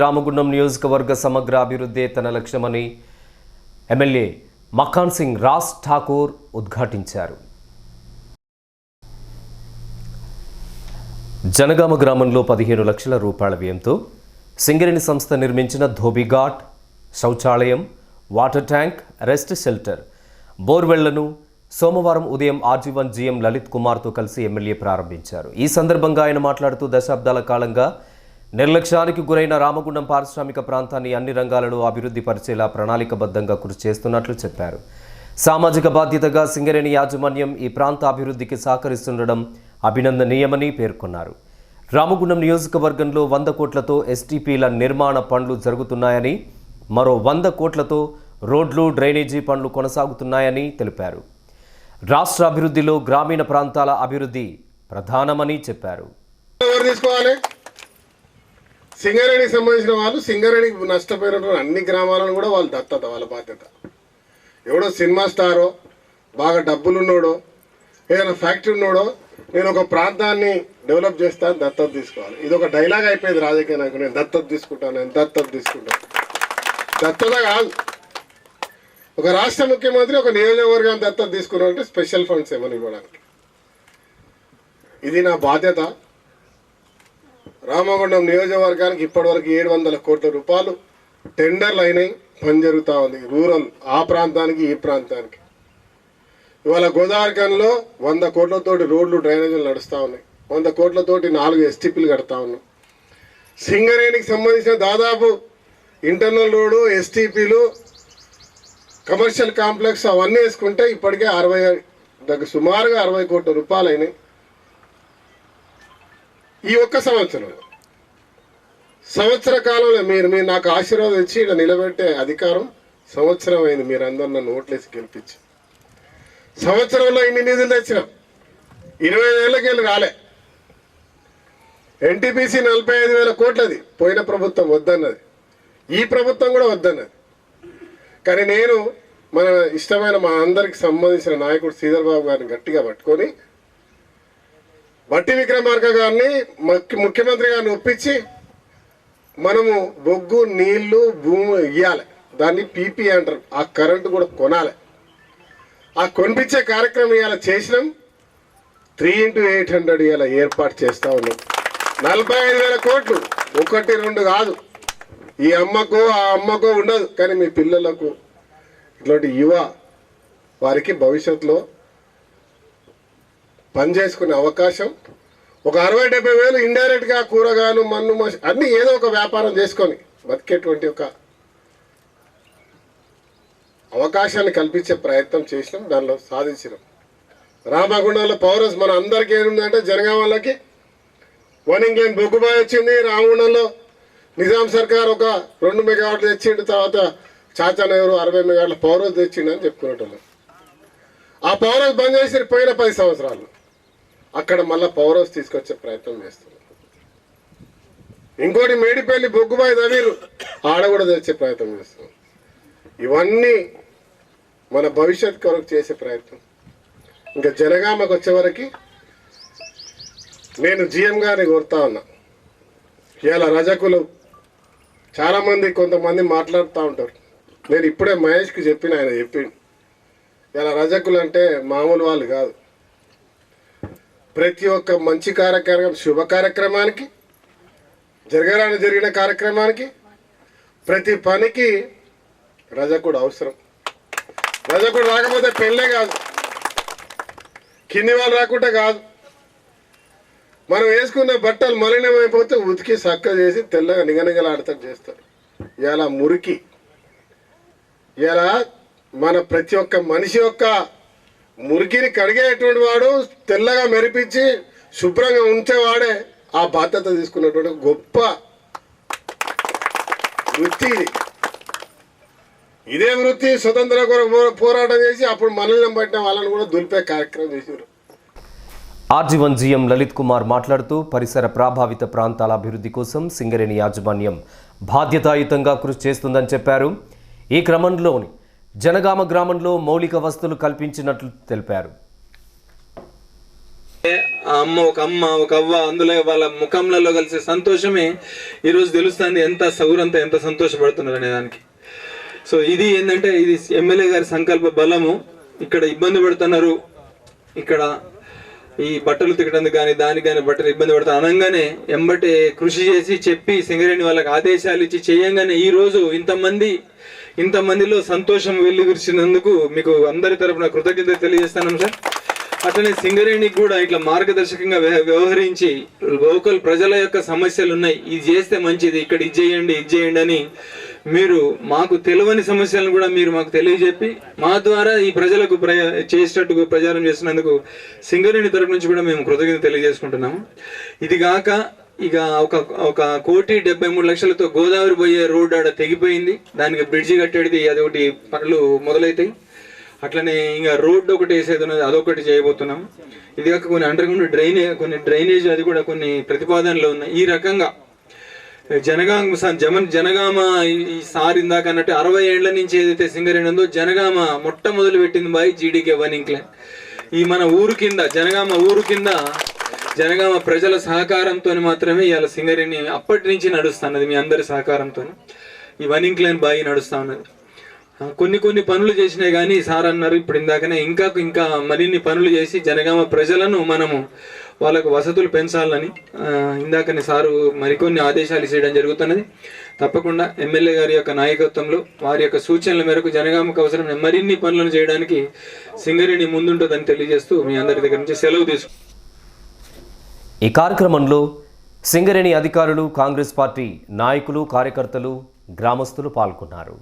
రామగుండం నియోజకవర్గ సమగ్ర అభివృద్ధి తన లక్ష్యమని ఎమ్మెల్యే మఖాన్ సింగ్ రాజ్ ఠాకూర్ ఉద్ఘాటించారు. జనగామ గ్రామంలో పదిహేను లక్షల రూపాయల వ్యయంతో సింగరేణి సంస్థ నిర్మించిన ధోబిఘాట్ శౌచాలయం వాటర్ ట్యాంక్ రెస్ట్ షెల్టర్ బోర్వెళ్ళను సోమవారం ఉదయం ఆర్జీవన్ జీఎం లలిత్ కుమార్తో కలిసి ఎమ్మెల్యే ప్రారంభించారు. ఈ సందర్భంగా ఆయన మాట్లాడుతూ దశాబ్దాల కాలంగా నిర్లక్ష్యానికి గురైన రామగుండం పారిశ్రామిక ప్రాంతాన్ని అన్ని రంగాలలో అభివృద్ధి పరిచేలా ప్రణాళికబద్ధంగా కృషి చేస్తున్నట్లు చెప్పారు. సామాజిక బాధ్యతగా సింగరేణి యాజమాన్యం ఈ ప్రాంత అభివృద్ధికి సహకరిస్తుండడం అభినందనీయమని పేర్కొన్నారు. రామగుండం నియోజకవర్గంలో వంద కోట్లతో ఎస్టీపీల నిర్మాణ పనులు జరుగుతున్నాయని మరో వంద కోట్లతో రోడ్లు డ్రైనేజీ పనులు కొనసాగుతున్నాయని తెలిపారు. రాష్ట్ర అభివృద్ధిలో గ్రామీణ ప్రాంతాల అభివృద్ధి ప్రధానమని చెప్పారు. సింగరేణికి సంబంధించిన వాళ్ళు సింగరేణికి నష్టపోయినటువంటి అన్ని గ్రామాలను కూడా వాళ్ళు దత్తత వాళ్ళ బాధ్యత. ఎవడో సినిమా స్టారో బాగా డబ్బులున్నాడో ఏదైనా ఫ్యాక్టరీ ఉన్నాడో నేను ఒక ప్రాంతాన్ని డెవలప్ చేస్తాను దత్తత తీసుకోవాలి. ఇది ఒక డైలాగ్ అయిపోయింది రాజకీయ నాయకుడు. నేను దత్తత తీసుకుంటాను నేను దత్తత తీసుకుంటాను. దత్తత కాదు. ఒక రాష్ట్ర ముఖ్యమంత్రి ఒక నియోజకవర్గాన్ని దత్తత తీసుకున్నారంటే స్పెషల్ ఫండ్స్ ఏమని ఇవ్వడానికి. ఇది నా బాధ్యత. రామగుండం నియోజకవర్గానికి ఇప్పటివరకు ఏడు వందల కోట్ల రూపాయలు టెండర్లు అయినాయి. పని జరుగుతూ ఉంది. రూరల్ ఆ ప్రాంతానికి ఈ ప్రాంతానికి. ఇవాళ గోదావరికంలో వంద కోట్లతోటి రోడ్లు డ్రైనేజీలు నడుస్తూ ఉన్నాయి. వంద కోట్లతోటి నాలుగు ఎస్టీపీలు కడతా ఉన్నాం సింగరేణికి సంబంధించిన దాదాపు ఇంటర్నల్ రోడ్డు ఎస్టీపీలు కమర్షియల్ కాంప్లెక్స్ అవన్నీ వేసుకుంటే ఇప్పటికే అరవై దగ్గర సుమారుగా అరవై కోట్ల రూపాయలు అయినాయి. ఈ ఒక్క సంవత్సరం. సంవత్సర కాలంలో మీరు మీరు నాకు ఆశీర్వాదం ఇచ్చి ఇక్కడ నిలబెట్టే అధికారం సంవత్సరం అయింది. మీరు అందరు నన్ను ఓట్లేసి గెలిపించి. సంవత్సరంలో ఇన్ని నిధులు తెచ్చినాం. ఇరవై వేలకెళ్ళి రాలే ఎన్టీపీసీ నలభై ఐదు వేల కోట్లది. పోయిన ప్రభుత్వం వద్దన్నది. ఈ ప్రభుత్వం కూడా వద్దన్నది. కానీ నేను మన ఇష్టమైన మా అందరికి సంబంధించిన నాయకుడు శ్రీధర్ బాబు గారిని గట్టిగా పట్టుకొని బట్టి విక్రమార్క గారిని ముఖ్య- ముఖ్యమంత్రి గారిని ఒప్పించి మనము బొగ్గు నీళ్ళు భూమి ఇవ్వాలి దాన్ని పీపీ అంటారు. ఆ కరెంటు కూడా కొనాలి. ఆ కొనిపించే కార్యక్రమం ఇవాళ చేసినాం. త్రీ ఇంటూ ఎయిట్ హండ్రెడ్ ఇవాళ ఏర్పాటు చేస్తా ఉన్నాం. నలభై ఐదు వేల కోట్లు. ఒకటి రెండు కాదు. ఈ అమ్మకో ఆ అమ్మకో ఉండదు. కానీ మీ పిల్లలకు ఇట్లాంటి యువ వారికి భవిష్యత్తులో పనిచేసుకునే అవకాశం. ఒక అరవై డెబ్బై వేలు ఇండైరెక్ట్గా కూరగాయలు మన్ను మసి అన్నీ ఏదో ఒక వ్యాపారం చేసుకొని బతికేటువంటి ఒక అవకాశాన్ని కల్పించే ప్రయత్నం చేసినాం దానిలో సాధించినాం. రామగుండంలో పౌరస్ మన అందరికీ ఏముందంటే జనగాం వాళ్ళకి వన్ ఇంగ్లాండ్ బొగ్గుబాయ్ వచ్చింది రామగుండంలో నిజాం సర్కార్ ఒక రెండు మెగావాట్లు తెచ్చిండు తర్వాత చాచా నెహ్రూ అరవై మెగావాట్ల పౌరస్ తెచ్చిండు అని చెప్పుకునేటోళ్ళు. ఆ పౌరస్ బంద్ చేసి పోయిన పది సంవత్సరాలు. అక్కడ మళ్ళా హౌస్ తీసుకొచ్చే ప్రయత్నం చేస్తున్నారు. ఇంకోటి మేడిపల్లి బొగ్గుబాయి దవీరు ఆడ కూడా తెచ్చే ప్రయత్నం చేస్తున్నాం ఇవన్నీ మన భవిష్యత్ కొరకు చేసే ప్రయత్నం. ఇంకా జనగామకు వచ్చేవరకు నేను జిఎం గారిని కోరుతా ఉన్నా. ఇలా రజకులు చాలామంది కొంతమంది మాట్లాడుతూ ఉంటారు. నేను ఇప్పుడే మహేష్కి చెప్పిన ఆయన చెప్పిండు. ఇలా రజకులు అంటే మామూలు వాళ్ళు కాదు. ప్రతి ఒక్క మంచి కార్యక్రమం శుభ కార్యక్రమానికి జరగరాని జరిగిన కార్యక్రమానికి ప్రతి పనికి రజకుడు అవసరం. రజకుడు రాకపోతే పెళ్ళే కాదు. కింది వాళ్ళు రాకుంటే కాదు. మనం వేసుకున్న బట్టలు మలినమైపోతే ఉతికి చక్క చేసి తెల్లగా నిగనిగలాడతాడు చేస్తారు. ఇలా మురికి. ఇలా మన ప్రతి ఒక్క మనిషి యొక్క మురికిని కడిగేటువంటి వాడు తెల్లగా మెరిపించి శుభ్రంగా ఉంచేవాడే ఆ బాధ్యత తీసుకున్నటువంటి గొప్ప వృత్తి ఇదే. వృత్తి స్వతంత్ర పో- పోరాటం చేసి అప్పుడు మనల్ని పట్టిన వాళ్ళని కూడా దులిపే కార్యక్రమం చేశారు ఆర్జీవన్ జీఎం లలిత్ కుమార్ మాట్లాడుతూ పరిసర ప్రభావిత ప్రాంతాల అభివృద్ధి కోసం సింగరేణి యాజమాన్యం బాధ్యతాయుతంగా కృషి చేస్తుందని చెప్పారు. ఈ క్రమంలోని జనగామ గ్రామంలో మౌలిక వసతులు కల్పించినట్లు తెలిపారు. ఆ, అమ్మ ఒక అమ్మ ఒక అవ్వ అందులో వాళ్ళ ముఖంలలో కలిసే సంతోషమే ఈరోజు తెలుస్తుంది ఎంత సౌరంతా ఎంత సంతోషపడుతున్నారు అనే దానికి సో ఇది ఏంటంటే ఇది ఎమ్మెల్యే గారి సంకల్ప బలము. ఇక్కడ ఇబ్బంది పడుతున్నారు. ఇక్కడ ఈ బట్టలు తికటందుకు కానీ దానికి కానీ బట్టలు ఇబ్బంది పడతారు అనగానే ఎంబటే కృషి చేసి చెప్పి సింగరేణి వాళ్ళకి ఆదేశాలు ఇచ్చి చేయంగానే ఈ రోజు ఇంతమంది ఇంతమందిలో సంతోషం వెల్లివిరిచినందుకు మీకు అందరి తరపున కృతజ్ఞత తెలియజేస్తాను సార్. అట్లనే సింగరేణికి కూడా ఇట్లా మార్గదర్శకంగా వ్య- వ్యవహరించి లోకల్ ప్రజల యొక్క సమస్యలు ఉన్నాయి ఇది చేస్తే మంచిది ఇక్కడ ఇది చేయండి ఇది చేయండి అని మీరు మాకు తెలియని సమస్యలను కూడా మీరు మాకు తెలియజెప్పి మా ద్వారా ఈ ప్రజలకు ప్రయ చేసేటట్టుగా ప్రచారం చేసినందుకు సింగరేణి తరపు నుంచి కూడా మేము కృతజ్ఞత తెలియజేసుకుంటున్నాము. ఇది కాక ఇక ఒక ఒక కోటి డెబ్బై మూడు లక్షలతో గోదావరి పోయే రోడ్డు ఆడ తెగిపోయింది. దానికి బ్రిడ్జి కట్టేది అది ఒకటి పనులు మొదలవుతాయి అట్లనే ఇంకా రోడ్డు ఒకటి వేసేది ఉన్నది అదొకటి చేయబోతున్నాం ఇది కాక కొన్ని అండర్గ్రౌండ్ డ్రైనేజ్ కొన్ని డ్రైనేజ్ అది కూడా కొన్ని ప్రతిపాదనలు ఉన్నాయి. ఈ రకంగా జనగామ స- జమన్ జనగామ ఈ- సార్ ఇందాక అన్నట్టు అరవై ఏళ్ళ నుంచి ఏదైతే సింగరేణి ఉందో జనగామ మొట్టమొదలు పెట్టింది బాయ్ జీడీకే వన్ ఇంక్లైన్ ఈ మన ఊరు కింద జనగామ ఊరు కింద జనగామ ప్రజల సహకారంతో మాత్రమే ఇవాళ సింగరేణి అప్పటి నుంచి నడుస్తున్నది మీ అందరి సహకారంతో ఈ వన్ ఇంక్లైన్ బాయి నడుస్తా ఉన్నది. కొన్ని కొన్ని పనులు చేసినాయి కానీ సార్ అన్నారు ఇప్పుడు ఇందాకనే ఇంకా ఇంకా మరిన్ని పనులు చేసి జనగామ ప్రజలను మనము వాళ్ళకు వసతులు పెంచాలని ఇందాకనే సారు మరికొన్ని ఆదేశాలు ఇచ్చేయడం జరుగుతున్నది. తప్పకుండా ఎమ్మెల్యే గారి యొక్క నాయకత్వంలో వారి యొక్క సూచనల మేరకు జనగామకు అవసరమైన మరిన్ని పనులను చేయడానికి సింగరేణి ముందుంటుందని తెలియజేస్తూ మీ అందరి దగ్గర నుంచి సెలవు తీసుకు ఈ కార్యక్రమంలో సింగరేణి అధికారులు కాంగ్రెస్ పార్టీ నాయకులు కార్యకర్తలు గ్రామస్తులు పాల్గొన్నారు.